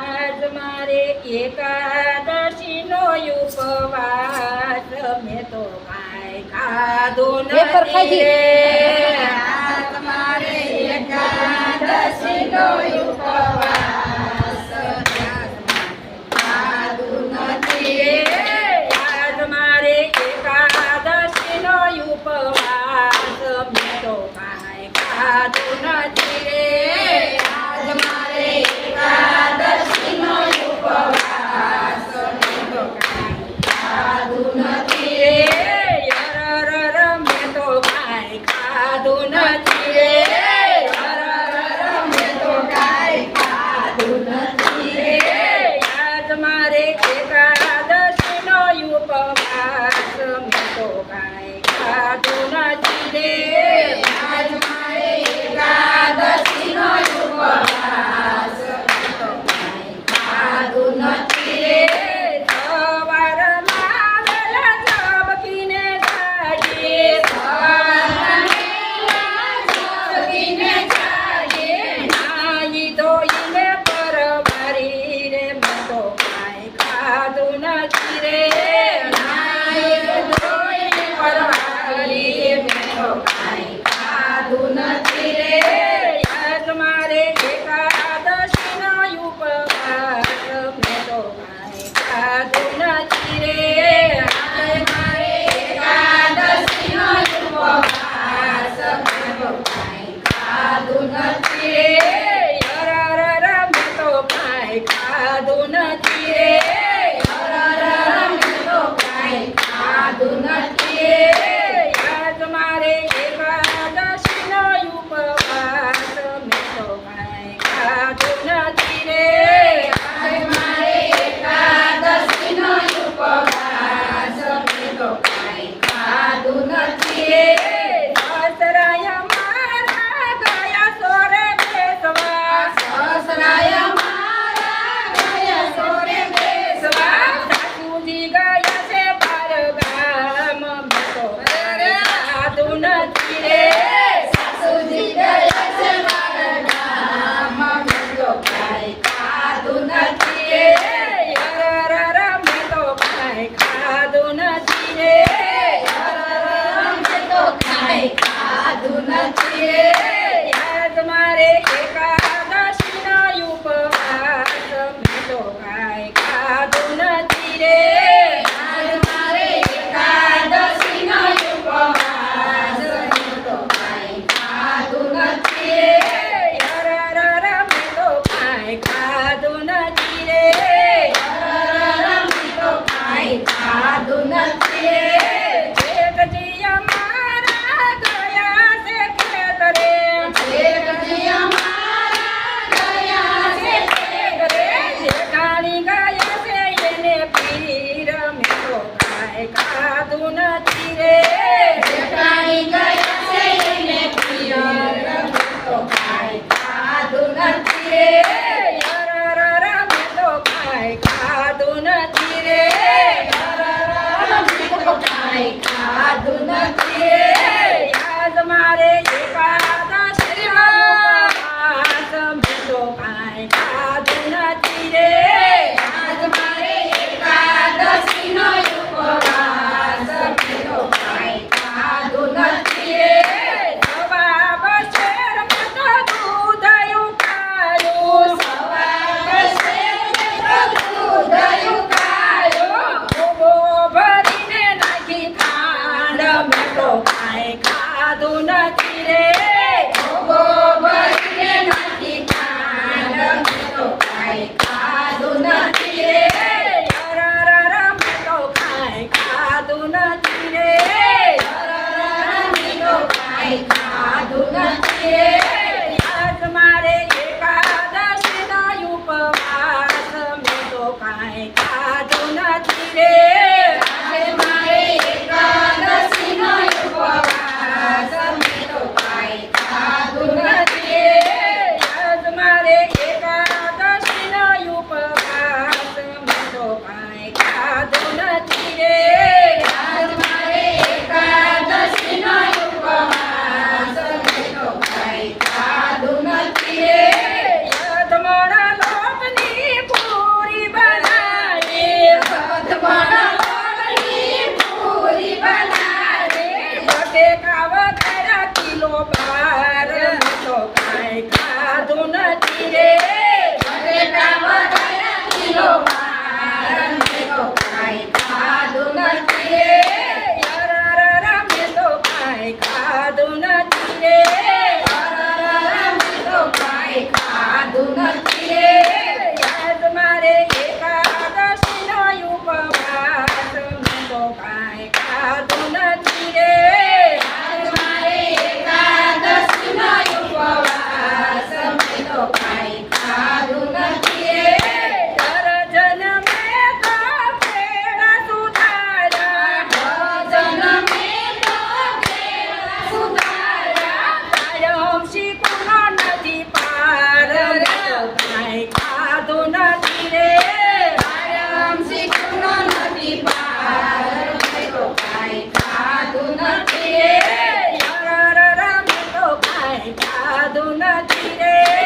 આજ મારે એકાદશી નો ઉપવાસ. મેં તો કાંઈ ખાધો નથી. આજ મારે એકાદશી નો ઉપવાસ. ખાધું નથી આજ મારે મેં તો કાંઈ ખાધું નથી. સાધુ નથી Yeah. સાધુ નથી બાર તો કાંઈ ખાધું નથી રે. સાધુ નથી રે.